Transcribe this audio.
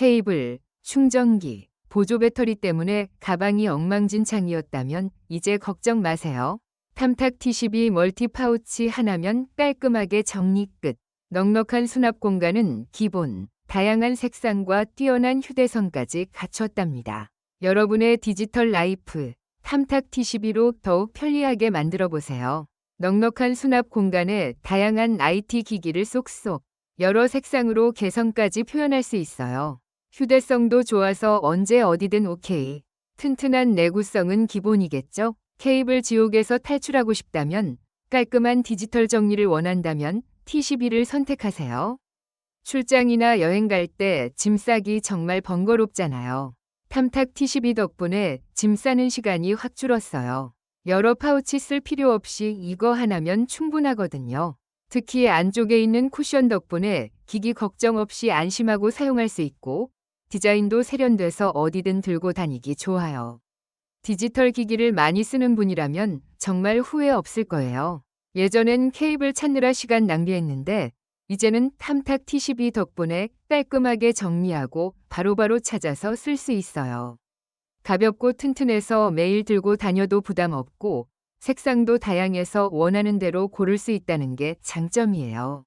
케이블, 충전기, 보조 배터리 때문에 가방이 엉망진창이었다면 이제 걱정 마세요. 탐탁 T12 멀티 파우치 하나면 깔끔하게 정리 끝. 넉넉한 수납 공간은 기본, 다양한 색상과 뛰어난 휴대성까지 갖췄답니다. 여러분의 디지털 라이프, 탐탁 T12로 더욱 편리하게 만들어 보세요. 넉넉한 수납 공간에 다양한 IT 기기를 쏙쏙 여러 색상으로 개성까지 표현할 수 있어요. 휴대성도 좋아서 언제 어디든 오케이. 튼튼한 내구성은 기본이겠죠? 케이블 지옥에서 탈출하고 싶다면 깔끔한 디지털 정리를 원한다면 T12를 선택하세요. 출장이나 여행 갈 때 짐 싸기 정말 번거롭잖아요. 탐탁 T12 덕분에 짐 싸는 시간이 확 줄었어요. 여러 파우치 쓸 필요 없이 이거 하나면 충분하거든요. 특히 안쪽에 있는 쿠션 덕분에 기기 걱정 없이 안심하고 사용할 수 있고 디자인도 세련돼서 어디든 들고 다니기 좋아요. 디지털 기기를 많이 쓰는 분이라면 정말 후회 없을 거예요. 예전엔 케이블 찾느라 시간 낭비했는데 이제는 탐탁 T12 덕분에 깔끔하게 정리하고 바로바로 찾아서 쓸 수 있어요. 가볍고 튼튼해서 매일 들고 다녀도 부담 없고 색상도 다양해서 원하는 대로 고를 수 있다는 게 장점이에요.